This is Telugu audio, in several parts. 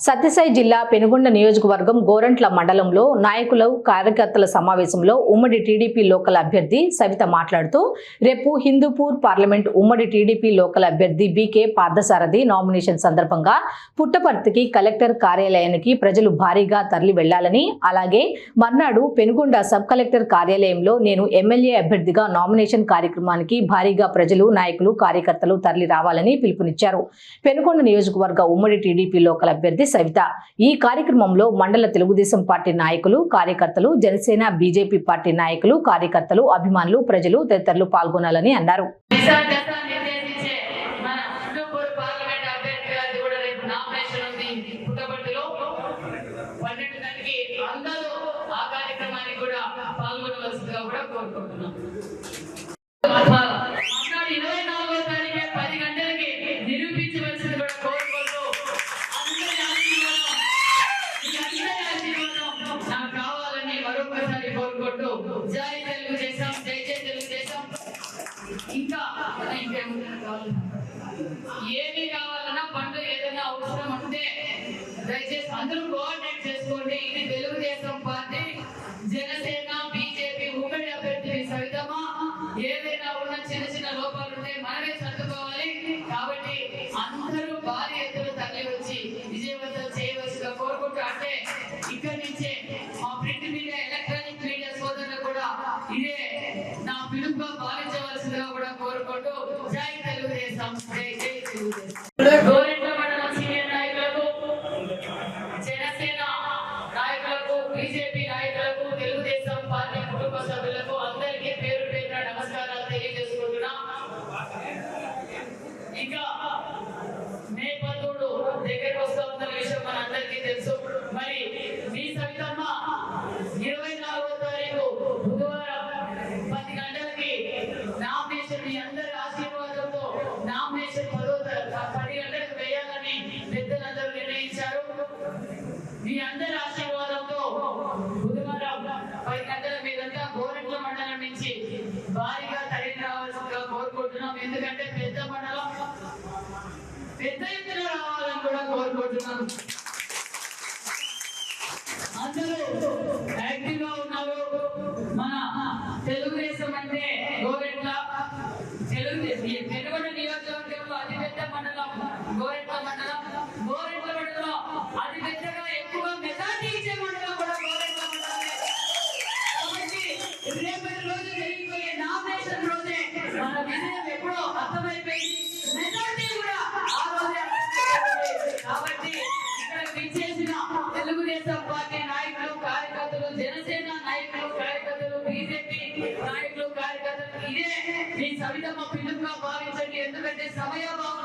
సత్యసాయి జిల్లా పెనుగొండ నియోజకవర్గం గోరంట్ల మండలంలో నాయకుల కార్యకర్తల సమావేశంలో ఉమ్మడి టీడీపీ లోకల్ అభ్యర్థి సవిత మాట్లాడుతూ రేపు హిందూపూర్ పార్లమెంట్ ఉమ్మడి టీడీపీ లోకల్ అభ్యర్థి బీకే పార్థసారథి నామినేషన్ సందర్భంగా పుట్టపర్తికి కలెక్టర్ కార్యాలయానికి ప్రజలు భారీగా తరలి వెళ్ళాలని అలాగే మర్నాడు పెనుగొండ సబ్ కలెక్టర్ కార్యాలయంలో నేను ఎమ్మెల్యే అభ్యర్థిగా నామినేషన్ కార్యక్రమానికి భారీగా ప్రజలు నాయకులు కార్యకర్తలు తరలి రావాలని పిలుపునిచ్చారు. పెనుగొండ నియోజకవర్గ ఉమ్మడి టీడీపీ లోకల్ అభ్యర్థి సవిత. ఈ కార్యక్రమంలో మండల తెలుగుదేశం పార్టీ నాయకులు కార్యకర్తలు జనసేన బీజేపీ పార్టీ నాయకులు కార్యకర్తలు అభిమానులు ప్రజలు తదితరులు పాల్గొనాలని అన్నారు. అందరూ ఆ కార్యక్రమానికి కూడా పాల్గొనవలసిందిగా కూడా కోరుకుంటున్నాం ఇంకా ఇంకేమైనా ఏమి కావాలన్నా పండు ఏదైనా అవసరం ఉంటే దయచేసి అందరూ ఎందుకంటే పెద్ద మండలం పెద్ద ఎత్తున రావాలని కూడా కోరుకుంటున్నాను. అందరూ యాక్టివ్గా ఉన్నారు. మన తెలుగుదేశం అంటే గోరెట్ల. తెలుగుదేశం పెనుగొండ నియోజకవర్గంలో అతిపెద్ద మండలం గోరెట్ల మండలం. గోరెట్ల మండలం అతి పెద్దగా ఎక్కువ మెజార్టీ ఇచ్చే మండలం కూడా గోరెట్ల మండలమే. కాబట్టి రేపటి రోజు జరిగిపోయే నామినేషన్ రోజే మన విజయం ఎప్పుడో అర్థమైపోయింది మెజారిటీ కూడా ఆ రోజే కాబట్టి ఇక్కడ విచ్చేసిన తెలుగుదేశం పార్టీ నాయకులు కార్యకర్తలు జనసేన నాయకులు కార్యకర్తలు బీజేపీ నాయకులు కార్యకర్తలు ఇదే మీ సవితమ్మ పిలుపుగా భావించండి. ఎందుకంటే సమయాభావం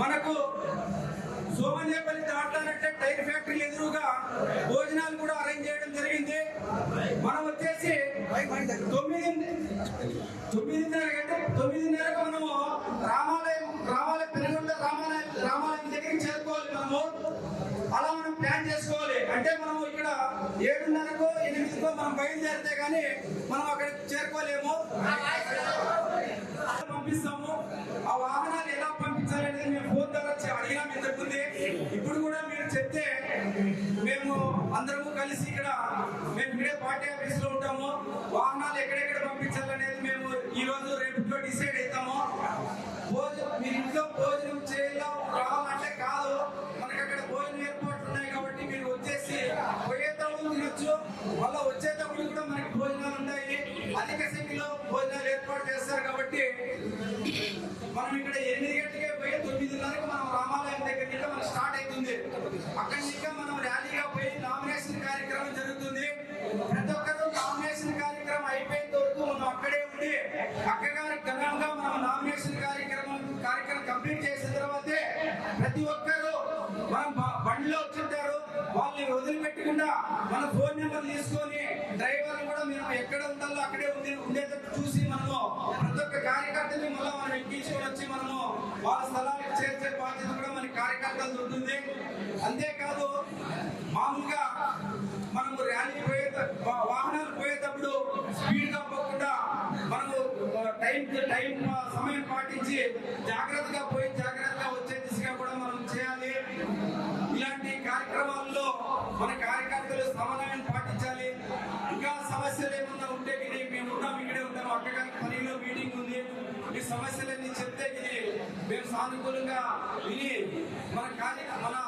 మనకు సోమన్యపల్లి దాటాలంటే టైర్ ఫ్యాక్టరీ ఎదురుగా భోజనాలు కూడా అరేంజ్ చేయడం జరిగింది. మనం వచ్చేసి తొమ్మిది తొమ్మిదిన్నర గంట తొమ్మిదిన్నరకు మనము రామాలయం రామాలయం పెనుగొండ రామాలయం రామాలయం దగ్గరికి చేరుకోవాలి మనము. అలా మనం ప్లాన్ చేసుకోవాలి. అంటే మనము ఇక్కడ ఏడున్నరకు ఎనిమిదికో మనం బయలుదేరితే కానీ మనం అక్కడ మేము ఫోన్ ద్వారా అడిగా మీరు చెప్తుంది ఇప్పుడు కూడా మీరు చెప్తే మేము అందరము కలిసి ఇక్కడ మేము ఇక్కడే పార్టీ ఆఫీస్లో ఉంటాము. వాహనాలు ఎక్కడెక్కడ పంపించాలనేది మేము ఈ రోజు రేపులో డిసైడ్ అవుతాము. భోజనం మీరు ఇంట్లో భోజనం చేయాలో రావాలంటే కాదు. మనకి అక్కడ భోజనం ఏర్పాట్లు ఉన్నాయి కాబట్టి మీరు వచ్చేసి పోయేటప్పుడు తినొచ్చు. మళ్ళీ వచ్చేటప్పుడు కూడా మనకి భోజనాలు ఉన్నాయి అధిక సంఖ్యలో భోజనాలు రామాలయం మనకు స్టార్ట్ అవుతుంది. అక్కడి నుంచి మనం ర్యాలీగా పోయి నామినేషన్ కార్యక్రమం జరుగుతుంది. ప్రతి ఒక్కరు నామినేషన్ కార్యక్రమం అయిపోయిన వరకు మనం అక్కడే ఉండి అక్కగారి ఘనంగా మనం నామినేషన్ కార్యక్రమం కార్యక్రమం కంప్లీట్ చేసిన తర్వాతే ప్రతి ఒక్కరు మనం బండిలో వచ్చింటారు వాళ్ళని వదిలిపెట్టకుండా మన ఫోన్ నెంబర్ తీసుకొని డ్రైవర్ కూడా మేము ఎక్కడ ఉండాలో అక్కడే ఉండే ఉండేటట్టు చూసి మనము ప్రతి ఒక్క కార్యకర్తని మళ్ళీ మనం ఎక్కించుకొని వచ్చి మనము వాళ్ళ స్థలాన్ని టైం టైం సమయం పాటించి జాగ్రత్తగా పోయి జాగ్రత్తగా వచ్చే దిశగా కూడా మనం చేయాలి. ఇలాంటి కార్యక్రమాల్లో మన కార్యకర్తలు సమన్వయం పాటించాలి. ఇంకా సమస్యలు ఏమన్నా ఉంటే ఇది మేము ఉన్నాం ఇక్కడే ఉంటాం. అక్కగారి పనిలో మీటింగ్ ఉంది. ఈ సమస్యలన్నీ చెప్తే ఇది మేము సానుకూలంగా విని